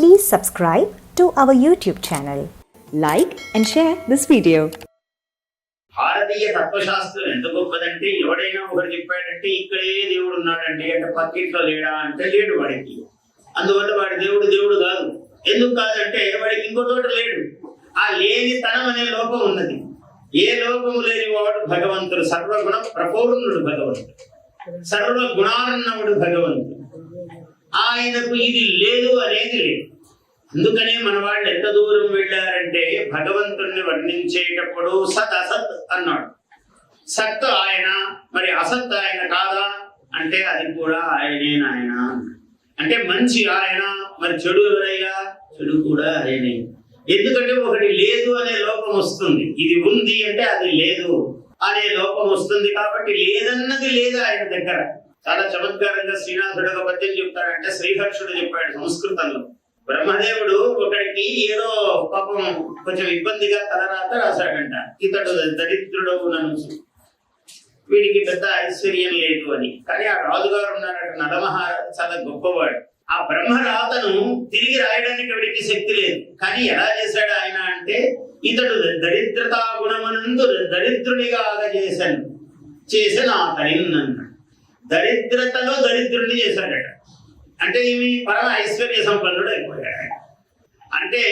Please subscribe to our YouTube channel. Like and share this video. భారతీయ తత్వశాస్త్రం ఎంత గొప్పదంటే ఎవడైనా ఒకటి చెప్పాడంటే ఇక్కడే దేవుడు ఉన్నాడంటే అంటే పక్కింట్లో లేడా అంటే లేడు వాడికి. అందువల్ల వాడి దేవుడు దేవుడు కాదు. ఎందుకు కాదంటే వాడికి ఇంకో చోట లేడు. ఆ లేని తనం అనే లోపం ఉన్నది. ఏ లోపము లేని వాడు భగవంతుడు సర్వగుణ ప్రపూర్ణుడు భగవంతుడు. సర్వ గుణాన్నవుడు భగవంతుడు. ఆయనకు ఇది లేదు అనేది లేదు. అందుకనే మన వాళ్ళు ఎంత దూరం వెళ్ళారంటే భగవంతుణ్ణి వర్ణించేటప్పుడు సత్ అసత్ అన్నాడు. సత్ ఆయన మరి అసత్ ఆయన కాదా? అంటే అది కూడా ఆయనే నాయన అంటే మంచి ఆయన మరి చెడు ఎవరయ్యా చెడు కూడా ఆయనే. ఎందుకంటే ఒకటి లేదు అనే లోపం వస్తుంది. ఇది ఉంది అంటే అది లేదు అనే లోపం వస్తుంది కాబట్టి లేదన్నది లేదు ఆయన దగ్గర. చాలా చమత్కారంగా శ్రీనాథుడు ఒక పద్యం చెప్తాడంటే శ్రీహర్షుడు చెప్పాడు సంస్కృతంలో. బ్రహ్మదేవుడు ఒకడికి ఏదో పాపం కొంచెం ఇబ్బందిగా తలరాత రాశాడంట. ఇతడు దరిద్రుడు నన్ను వీడికి పెద్ద ఐశ్వర్యం లేదు అని. కానీ ఆ రాజుగారు ఉన్నారట నలమహారాజు చాలా గొప్పవాడు. ఆ బ్రహ్మరాతను తిరిగి రాయడానికి వీడికి శక్తి లేదు. కానీ ఎలా చేశాడు ఆయన అంటే ఇతడు దరిద్రతా గుణమనందు దరిద్రునిగా ఆగజేశాను చేసిన ఆ తనిన్నన్నాడు దరిద్రతలో దరిద్రుడిని చేశాడట. అంటే ఇవి పరమ ఐశ్వర్య సంపన్నుడు అయిపోయాడు. అంటే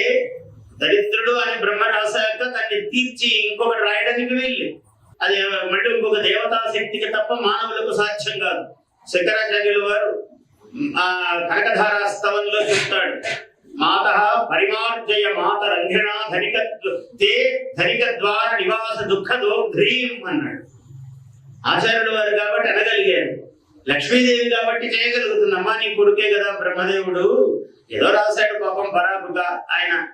దరిద్రుడు అని బ్రహ్మ రాశాక దాన్ని తీర్చి ఇంకొకటి రాయడానికి వెళ్ళి అది మళ్ళీ ఇంకొక దేవతా శక్తికి తప్ప మానవులకు సాధ్యం కాదు. శంకరాచార్యులు వారు ఆ కనకధారాస్తవంలో చెప్తాడు. మాత పరిమార్జయ మాత రంగిణ ధనిక తే ధనిక ద్వార నివాస దుఃఖ దోగ్ధ్రీం అన్నాడు. ఆచార్యుడు వారు కాబట్టి అనగలిగారు. లక్ష్మీదేవి కాబట్టి చేయగలుగుతుందమ్మా నీ కొడుకే కదా బ్రహ్మదేవుడు. ఏదో రాశాడు పాపం పరాపుగా ఆయన.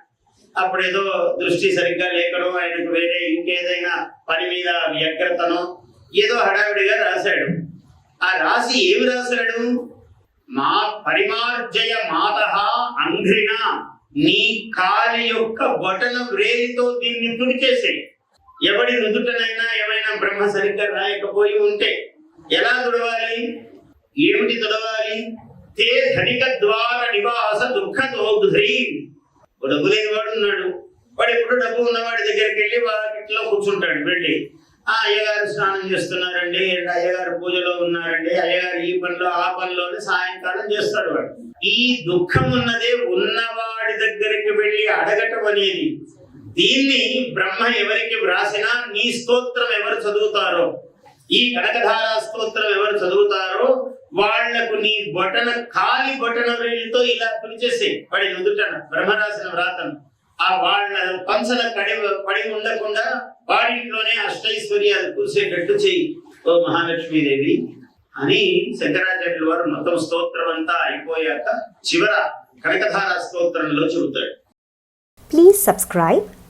అప్పుడు ఏదో దృష్టి సరిగ్గా లేకడో ఆయనకు వేరే ఇంకేదైనా పని మీద వ్యగ్రతనో ఏదో హడావిడిగా రాశాడు. ఆ రాసి ఏమి రాశాడు? మా పరిమార్జయ మాత అంఘ్రిణ. నీ కాలి యొక్క బొటన వ్రేలితో దీన్ని తుడిచేసేయి. ఎవడి నుదుటనైనా ఏమైనా బ్రహ్మ సరిగ్గా రాయకపోయి ఉంటే ఎలా తుడవాలి? ఏమిటి తుడవాలి? తే ధనిక ద్వార నివాస దుఃఖ దోగ్ధ్రీ డబ్బు లేనివాడు ఉన్నాడు. వాడు ఎప్పుడు డబ్బు ఉన్నవాడి దగ్గరికి వెళ్ళి వాటిలో కూర్చుంటాడు వెళ్ళి. ఆ అయ్యగారు స్నానం చేస్తున్నారండి. అయ్యగారు పూజలో ఉన్నారండి? అయ్యగారు ఈ పనిలో ఆ పనిలోనే సాయంకాలం చేస్తాడు వాడు. ఈ దుఃఖం ఉన్నదే ఉన్నవాడి దగ్గరికి వెళ్ళి అడగటం అనేది దీన్ని బ్రహ్మ ఎవరికి వ్రాసినా నీ స్తోత్రం ఎవరు చదువుతారో? ఈ కనకధార స్తోత్రం ఎవరు చదువుతారో? వాళ్ళకు నీ బొటన కాలి బొటన వేలితో ఇలా పిలిచేసే పడి నుదుటన బ్రహ్మ రాసిన వ్రాతను. ఆ వాళ్ళ పంచల కడి పడి ఉండకుండా వాడింట్లోనే అష్టైశ్వర్యాలు కూర్చేటట్టు చెయ్యి ఓ మహాలక్ష్మీదేవి. అని శంకరాచార్యుల వారు మొత్తం స్తోత్రం అంతా అయిపోయాక చివర కనకధార స్తోత్రంలో చెబుతాడు. Please subscribe